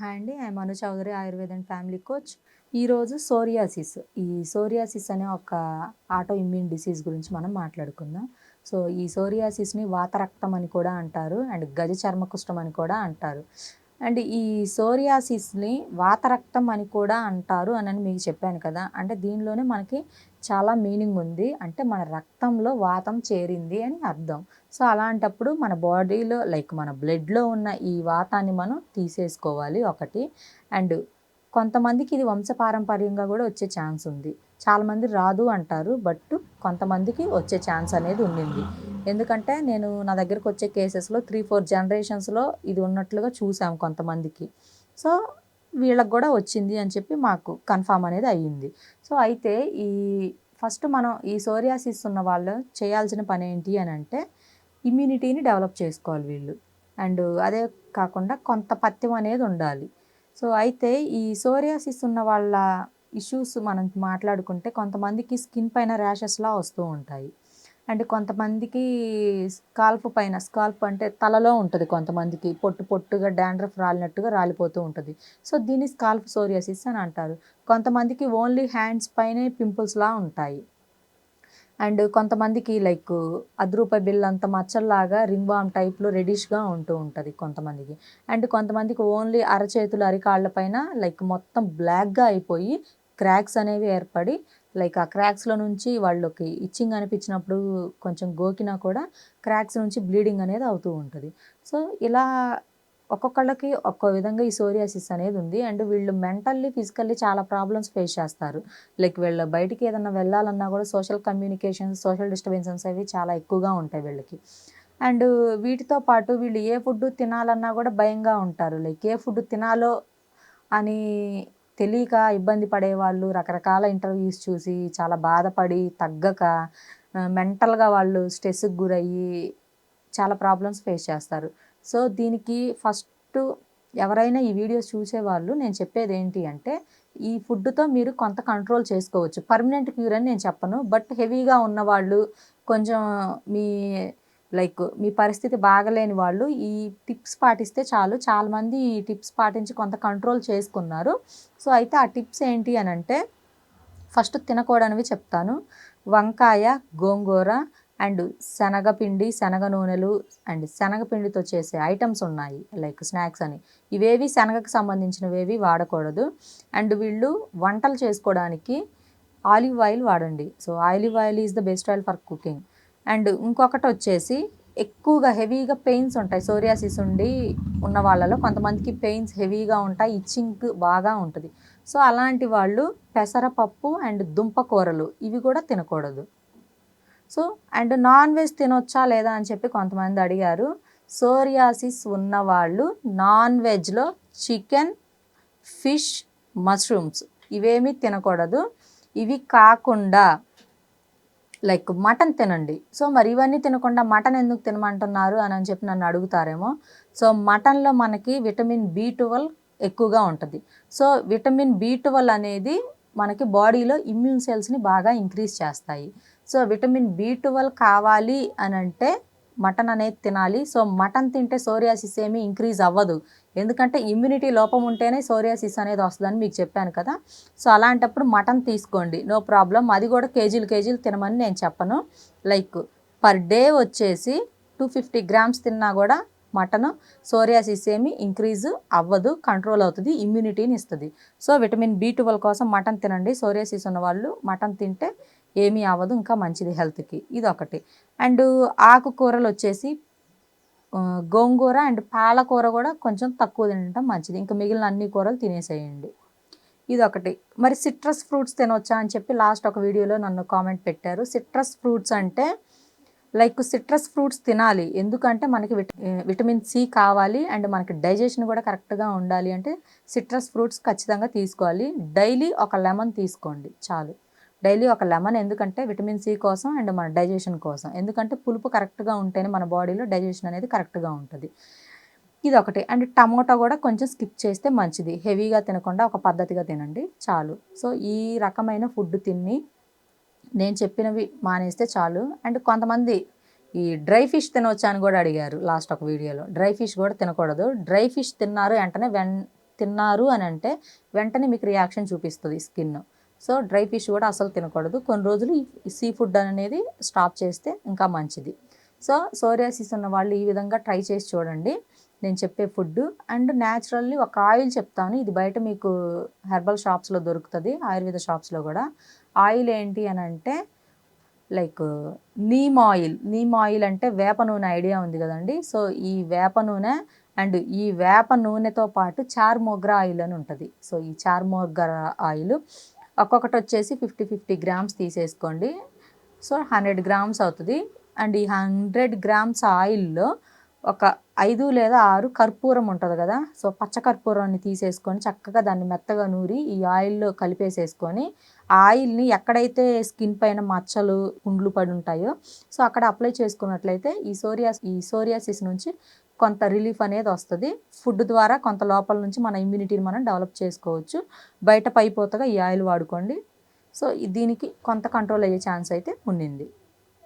Hi అండి. I Manu Chowdary Ayurveda and family coach. ఈరోజు psoriasis. ఈ సోరియాసిస్ అనే ఒక ఆటో ఇమ్యూన్ డిసీజ్ గురించి మనం మాట్లాడుకుందాం. సో ఈ సోరియాసిస్ని వాతరక్తం అని కూడా అంటారు అండ్ గజ చర్మ కుష్టం అని కూడా అంటారు. అండ్ ఈ సోరియాసిస్ని వాతరక్తం అని కూడా అంటారు అని మీకు చెప్పాను కదా. అంటే దీనిలోనే మనకి చాలా మీనింగ్ ఉంది. అంటే మన రక్తంలో వాతం చేరింది అని అర్థం. సో అలాంటప్పుడు మన బాడీలో లైక్ మన బ్లడ్లో ఉన్న ఈ వాతాన్ని మనం తీసేసుకోవాలి ఒకటి. అండ్ కొంతమందికి ఇది వంశపారంపర్యంగా కూడా వచ్చే ఛాన్స్ ఉంది. చాలామంది రాదు అంటారు బట్ కొంతమందికి వచ్చే ఛాన్స్ అనేది ఉండింది. ఎందుకంటే నేను నా దగ్గరకు వచ్చే కేసెస్లో త్రీ ఫోర్ జనరేషన్స్లో ఇది ఉన్నట్లుగా చూసాం కొంతమందికి. సో వీళ్ళకి కూడా వచ్చింది అని చెప్పి మాకు కన్ఫామ్ అనేది అయ్యింది. సో అయితే ఈ ఫస్ట్ మనం ఈ సోరియాసిస్ ఉన్న వాళ్ళు చేయాల్సిన పని ఏంటి అని అంటే ఇమ్యూనిటీని డెవలప్ చేసుకోవాలి వీళ్ళు. అండ్ అదే కాకుండా కొంత పథ్యం అనేది ఉండాలి. సో అయితే ఈ సోరియాసిస్ ఉన్న వాళ్ళ ఇష్యూస్ మనం మాట్లాడుకుంటే కొంతమందికి స్కిన్ పైన ర్యాషెస్లా వస్తూ ఉంటాయి. అండ్ కొంతమందికి స్కాల్ప్ పైన స్కాల్ప్ అంటే తలలో ఉంటుంది కొంతమందికి. పొట్టు పొట్టుగా డాండ్రఫ్ రాలినట్టుగా రాలిపోతూ ఉంటుంది. సో దీన్ని స్కాల్ప్ సోరియాసిస్ అని అంటారు. కొంతమందికి ఓన్లీ హ్యాండ్స్ పైనే పింపుల్స్లా ఉంటాయి. అండ్ కొంతమందికి లైక్ అద్రూప బిల్ అంత మచ్చల్లాగా రింగ్ బామ్ టైప్లో రెడిష్గా ఉంటూ ఉంటుంది కొంతమందికి. అండ్ కొంతమందికి ఓన్లీ అరచేతులు అరికాళ్ళ పైన లైక్ మొత్తం బ్లాక్గా అయిపోయి క్రాక్స్ అనేవి ఏర్పడి లైక్ ఆ క్రాక్స్లో నుంచి వాళ్ళకి ఇచ్చింగ్ అనిపించినప్పుడు కొంచెం గోకినా కూడా క్రాక్స్ నుంచి బ్లీడింగ్ అనేది అవుతూ ఉంటుంది. సో ఇలా ఒక్కొక్కళ్ళకి ఒక్కో విధంగా ఈ సోరియాసిస్ అనేది ఉంది. అండ్ వీళ్ళు మెంటల్లీ ఫిజికల్లీ చాలా ప్రాబ్లమ్స్ ఫేస్ చేస్తారు. లైక్ వీళ్ళు బయటికి ఏదన్నా వెళ్ళాలన్నా కూడా సోషల్ కమ్యూనికేషన్స్ సోషల్ డిస్టర్బెన్సెస్ అవి చాలా ఎక్కువగా ఉంటాయి వీళ్ళకి. అండ్ వీటితో పాటు వీళ్ళు ఏ ఫుడ్ తినాలన్నా కూడా భయంగా ఉంటారు. లైక్ ఏ ఫుడ్ తినాలో అని తెలియక ఇబ్బంది పడేవాళ్ళు రకరకాల ఇంటర్వ్యూస్ చూసి చాలా బాధపడి తగ్గక మెంటల్గా వాళ్ళు స్ట్రెస్కి గురయ్యి చాలా ప్రాబ్లమ్స్ ఫేస్ చేస్తారు. సో దీనికి ఫస్ట్ ఎవరైనా ఈ వీడియోస్ చూసేవాళ్ళు నేను చెప్పేది ఏంటి అంటే ఈ ఫుడ్తో మీరు కొంత కంట్రోల్ చేసుకోవచ్చు. పర్మనెంట్ క్యూర్ అని నేను చెప్పను. బట్ హెవీగా ఉన్నవాళ్ళు కొంచెం మీ లైక్ మీ పరిస్థితి బాగలేని వాళ్ళు ఈ టిప్స్ పాటిస్తే చాలు. చాలామంది ఈ టిప్స్ పాటించి కొంత కంట్రోల్ చేసుకున్నారు. సో అయితే ఆ టిప్స్ ఏంటి అని అంటే ఫస్ట్ తినకూడనివి చెప్తాను. వంకాయ గోంగూర అండ్ శనగపిండి శనగ నూనెలు అండ్ శనగపిండితో చేసే ఐటమ్స్ ఉన్నాయి. లైక్ స్నాక్స్ అని. ఇవేవి శనగకు సంబంధించినవేవి వాడకూడదు. అండ్ వీళ్ళు వంటలు చేసుకోవడానికి ఆలివ్ ఆయిల్ వాడండి. So olive oil is the best oil for cooking. And ఇంకొకటి వచ్చేసి ఎక్కువగా హెవీగా పెయిన్స్ ఉంటాయి. సోరియాసిస్ ఉండి ఉన్న వాళ్ళలో కొంతమందికి పెయిన్స్ హెవీగా ఉంటాయి. ఇచ్చింగ్ బాగా ఉంటుంది. సో అలాంటి వాళ్ళు పెసరపప్పు అండ్ దుంప కూరలు ఇవి కూడా తినకూడదు. సో అండ్ నాన్ వెజ్ తినొచ్చా లేదా అని చెప్పి కొంతమంది అడిగారు. సోరియాసిస్ ఉన్నవాళ్ళు నాన్ వెజ్లో చికెన్ ఫిష్ మష్రూమ్స్ ఇవేమీ తినకూడదు. ఇవి కాకుండా లైక్ మటన్ తినండి. సో మరి ఇవన్నీ తినకుండా మటన్ ఎందుకు తినమంటున్నారు అని అని చెప్పి నన్ను అడుగుతారేమో. సో మటన్లో మనకి విటమిన్ బి ట్వెల్వ్ ఎక్కువగా ఉంటుంది. సో విటమిన్ బి ట్వెల్వ్ అనేది మనకి బాడీలో ఇమ్యూన్ సెల్స్ని బాగా ఇంక్రీజ్ చేస్తాయి. సో విటమిన్ బి ట్వెల్వ్ కావాలి అని అంటే మటన్ అనేది తినాలి. సో మటన్ తింటే సోరియాసిస్ ఏమీ ఇంక్రీజ్ అవ్వదు. ఎందుకంటే ఇమ్యూనిటీ లోపం ఉంటేనే సోరియాసిస్ అనేది వస్తుందని మీకు చెప్పాను కదా. సో అలాంటప్పుడు మటన్ తీసుకోండి. No problem. అది కూడా కేజీలు కేజీలు తినమని నేను చెప్పను. లైక్ పర్ డే వచ్చేసి టూ ఫిఫ్టీ గ్రామ్స్ తిన్నా కూడా మటన్ సోరియాసిస్ ఏమి ఇంక్రీజ్ అవ్వదు కంట్రోల్ అవుతుంది ఇమ్యూనిటీని ఇస్తుంది. సో విటమిన్ బి ట్వెల్వ్ కోసం మటన్ తినండి. సోరియాసిస్ ఉన్న వాళ్ళు మటన్ తింటే ఏమీ అవ్వదు ఇంకా మంచిది హెల్త్కి ఇది ఒకటి అండ్ ఆకుకూరలు వచ్చేసి గోంగూర అండ్ పాలకూర కూడా కొంచెం తక్కువ తినడం మంచిది. ఇంకా మిగిలిన అన్ని కూరలు తినేసేయండి. ఇది ఒకటి మరి సిట్రస్ ఫ్రూట్స్ తినవచ్చా అని చెప్పి లాస్ట్ ఒక వీడియోలో నన్ను కామెంట్ పెట్టారు. సిట్రస్ ఫ్రూట్స్ అంటే లైక్ సిట్రస్ ఫ్రూట్స్ తినాలి. ఎందుకంటే మనకి విటమిన్ సి కావాలి అండ్ మనకి డైజెషన్ కూడా కరెక్ట్గా ఉండాలి అంటే సిట్రస్ ఫ్రూట్స్ ఖచ్చితంగా తీసుకోవాలి. డైలీ ఒక లెమన్ తీసుకోండి చాలు. డైలీ ఒక లెమన్ ఎందుకంటే విటమిన్ సి కోసం అండ్ మన డైజెషన్ కోసం. ఎందుకంటే పులుపు కరెక్ట్గా ఉంటేనే మన బాడీలో డైజెషన్ అనేది కరెక్ట్గా ఉంటుంది. ఇది ఒకటి అండ్ టమోటా కూడా కొంచెం స్కిప్ చేస్తే మంచిది. హెవీగా తినకుండా ఒక పద్ధతిగా తినండి. చాలు. సో ఈ రకమైన ఫుడ్ తిని నేను చెప్పినవి మానేస్తే చాలు. అండ్ కొంతమంది ఈ డ్రై ఫిష్ తినవచ్చా అని కూడా అడిగారు లాస్ట్ ఒక వీడియోలో. డ్రై ఫిష్ కూడా తినకూడదు. డ్రై ఫిష్ తిన్నారు వెంటనే వెన్ తిన్నారు అని అంటే వెంటనే మీకు రియాక్షన్ చూపిస్తుంది స్కిన్. సో డ్రై ఫిష్ కూడా అసలు తినకూడదు. కొన్ని రోజులు సీ ఫుడ్ అనేది స్టాప్ చేస్తే ఇంకా మంచిది. సో సోరియాసిస్ ఉన్న వాళ్ళు ఈ విధంగా ట్రై చేసి చూడండి. నేను చెప్పే ఫుడ్ అండ్ న్యాచురల్లీ ఒక ఆయిల్ చెప్తాను. ఇది బయట మీకు హెర్బల్ షాప్స్లో దొరుకుతుంది. ఆయుర్వేద షాప్స్లో కూడా. ఆయిల్ ఏంటి అని అంటే like neem oil. Neem oil అంటే వేప నూనె ఐడియా ఉంది కదండి. సో ఈ వేప నూనె అండ్ ఈ వేప నూనెతో పాటు చార్మోగ్రా ఆయిల్ అని ఉంటుంది. సో ఈ చార్మోగ్రా ఆయిల్ ఒక్కొక్కటి వచ్చేసి ఫిఫ్టీ ఫిఫ్టీ గ్రామ్స్ తీసేసుకోండి. సో హండ్రెడ్ గ్రామ్స్ అవుతుంది. అండ్ ఈ హండ్రెడ్ గ్రామ్స్ ఆయిల్లో ఒక ఐదు లేదా ఆరు కర్పూరం ఉంటుంది కదా. సో పచ్చ కర్పూరాన్ని తీసేసుకొని చక్కగా దాన్ని మెత్తగా నూరి ఈ ఆయిల్లో కలిపేసేసుకొని ఆ ఆయిల్ని ఎక్కడైతే స్కిన్ పైన మచ్చలు కుండ్లు పడి ఉంటాయో సో అక్కడ అప్లై చేసుకున్నట్లయితే ఈ సోరియాస్ ఈ సోరియాసిస్ నుంచి కొంత రిలీఫ్ అనేది వస్తుంది. ఫుడ్ ద్వారా కొంత లోపల నుంచి మన ఇమ్యూనిటీని మనం డెవలప్ చేసుకోవచ్చు. బయట పైపోతగా ఈ ఆయిల్ వాడుకోండి. సో దీనికి కొంత కంట్రోల్ అయ్యే ఛాన్స్ అయితే ఉండింది